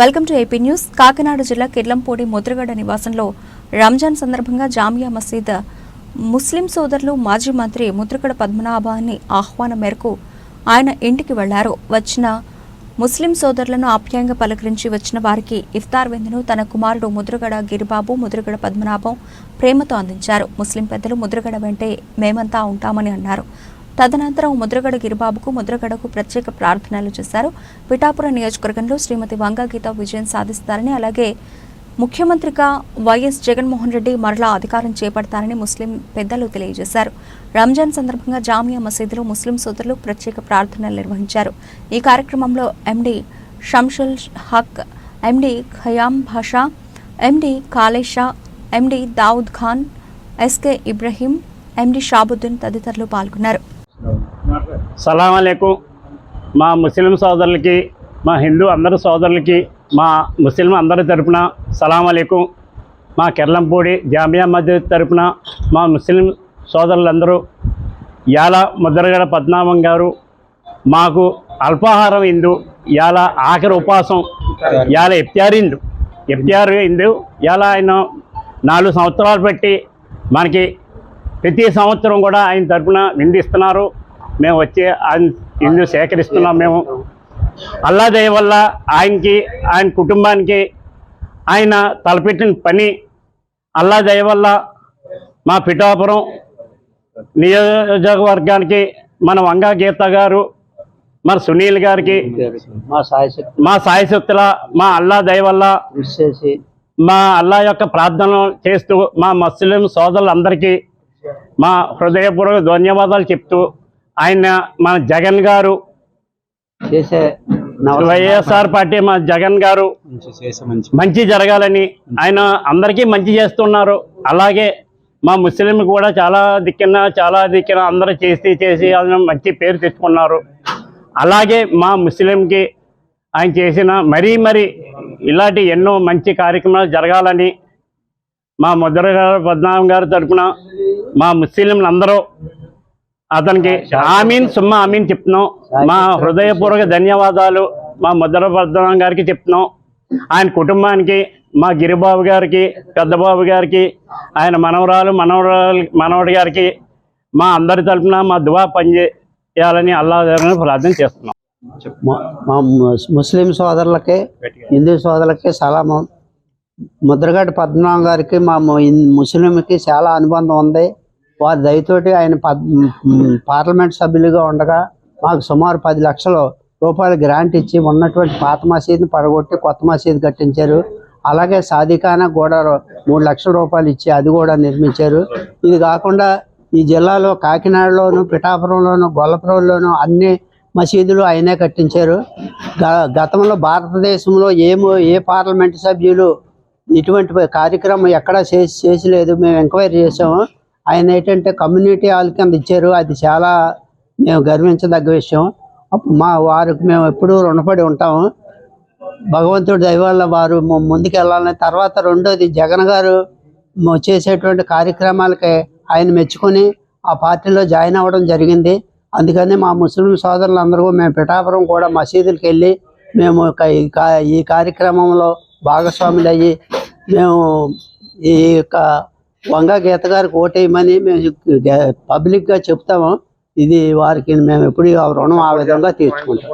Welcome to AP news. Kakinada జిల్లా కిర్లంపూడి ముద్రగడ నివాసంలో రంజాన్ సందర్భంగా జామియా మసీద్ ముస్లిం సోదరులు మాజీ మంత్రి ముద్రగడ పద్మనాభాన్ని ఆహ్వానం మేరకు ఆయన ఇంటికి వెళ్ళారు. వచ్చిన ముస్లిం సోదరులను ఆప్యాయంగా పలకరించి వచ్చిన వారికి ఇఫ్తార్ విందును తన కుమారుడు ముద్రగడ గిరిబాబు ముద్రగడ పద్మనాభం ప్రేమతో అందించారు. ముస్లిం పెద్దలు ముద్రగడ వెంటే మేమంతా ఉంటామని అన్నారు. తదనంతరం ముద్రగడ గిరిబాబుకు ముద్రగడకు ప్రత్యేక ప్రార్థనలు చేశారు. పిఠాపురం నియోజకవర్గంలో శ్రీమతి వంగగీత విజయం సాధిస్తారని అలాగే ముఖ్యమంత్రిగా వైఎస్ జగన్మోహన్ రెడ్డి మరలా అధికారం చేపడతారని ముస్లిం పెద్దలు తెలియజేశారు. రంజాన్ సందర్భంగా జామియా మసీదులో ముస్లిం సోదరులు ప్రత్యేక ప్రార్థనలు నిర్వహించారు. ఈ కార్యక్రమంలో ఎండి Shamsul Haq MD Khayam Basha MD Kalesha MD Dawood Khan SK Ibrahim MD Shabuddin తదితరులు పాల్గొన్నారు. సలాం అలేకు మా ముస్లిం సోదరులకి మా హిందూ అందరి సోదరులకి మా ముస్లిం అందరి తరపున సలాం అలేకు మా కెర్లంపూడి జామియా మస్జిద్ తరపున మా ముస్లిం సోదరులందరూ యాల ముద్రగడ పద్మనాభం గారు మాకు అల్పాహారం ఇందు యాల ఆఖరి ఉపవాసం యాల ఎఫ్టీఆర్ ఇందు ఎఫ్టీఆర్ ఇందు యాల ఆయన నాలుగు సంవత్సరాలు పెట్టి మనకి ప్రతి సంవత్సరం కూడా ఆయన తరఫున నిందిస్తున్నారు. మేము వచ్చి ఆయన ఇందు సేకరిస్తున్నాం మేము. అల్లా దయ వల్ల ఆయనకి ఆయన కుటుంబానికి ఆయన తలపెట్టిన పని అల్లా దయ వల్ల మా పిఠాపురం నియోజకవర్గానికి మన వంగా గీత గారు మన సునీల్ గారికి మా సాయశక్తి మా సాయశక్తుల మా అల్లా దయ వల్ల మా అల్లా యొక్క ప్రార్థనలు చేస్తూ మా ముస్లిం సోదరులందరికీ మా హృదయపూర్వక ధన్యవాదాలు చెప్తూ ఆయన మన జగన్ గారు చేసే వైఎస్ఆర్ పార్టీ మా జగన్ గారు మంచి జరగాలని ఆయన అందరికీ మంచి చేస్తున్నారు. అలాగే మా ముస్లిం కూడా చాలా దిక్కిన చాలా దిక్కిన అందరూ చేసి చేసి ఆయన మంచి పేరు తెచ్చుకున్నారు. అలాగే మా ముస్లింకి ఆయన చేసిన మరీ మరీ ఇలాంటి ఎన్నో మంచి కార్యక్రమాలు జరగాలని మా ముద్ర పద్మనాభం గారి తరపున మా ముస్లింలందరూ అతనికి ఆమీన్ సుమ్మ ఆమీన్ చెప్తున్నాం. మా హృదయపూర్వక ధన్యవాదాలు. మా ముద్ర పద్మనాభం గారికి చెప్తున్నాం. ఆయన కుటుంబానికి మా గిరిబాబు గారికి పెద్దబాబు గారికి ఆయన మనవరాలు మనవరాలు మనవడి గారికి మా అందరి తరపున మా దువా పనిచేయాలని అల్లా దగ్గర ప్రార్థన చేస్తున్నాం. మా- మా ముస్- ముస్లిం సోదరులకి హిందూ సోదరులకి సలాము. ముద్రగడ్డ పద్మనాభం గారికి మా ముస్లింకి చాలా అనుబంధం ఉంది. వారి దయతోటి ఆయన పార్లమెంట్ సభ్యులుగా ఉండగా మాకు సుమారు పది లక్షల రూపాయలు గ్రాంట్ ఇచ్చి ఉన్నటువంటి పాత మసీదుని పడగొట్టి కొత్త మసీదు కట్టించారు. అలాగే సాదిఖానా కూడా మూడు లక్షల రూపాయలు ఇచ్చి అది కూడా నిర్మించారు. ఇది కాకుండా ఈ జిల్లాలో కాకినాడలోను పిఠాపురంలోను గొల్లపురంలోను అన్ని మసీదులు ఆయనే కట్టించారు. గ- గతంలో భారతదేశంలో ఏమో ఏ పార్లమెంట్ సభ్యులు ఇటువంటి కార్యక్రమం ఎక్కడా చేసి చేసలేదు మేము ఎంక్వైరీ చేసాము ఆయన ఏంటంటే కమ్యూనిటీ హాల్ కింద ఇచ్చారు. అది చాలా మేము గర్వించదగ్గ విషయం. అప్పుడు మా వారికి మేము ఎప్పుడూ రుణపడి ఉంటాము భగవంతుడి దైవాల వారు ముందుకు వెళ్ళాలని తర్వాత రెండోది జగన్ గారు చేసేటువంటి కార్యక్రమాలకి ఆయన మెచ్చుకొని ఆ పార్టీలో జాయిన్ అవ్వడం జరిగింది. అందుకని మా ముస్లిం సోదరులందరూ మేము పిఠాపురం కూడా మసీదులకు వెళ్ళి మేము ఈ కా- ఈ కార్యక్రమంలో భాగస్వాములు అయ్యి మేము ఈ యొక్క వంగ గీత గారికి ఓటేయమని మేము పబ్లిక్గా చెప్తాము. ఇది వారికి మేము ఎప్పుడు రుణం ఆ విధంగా తీర్చుకుంటాం.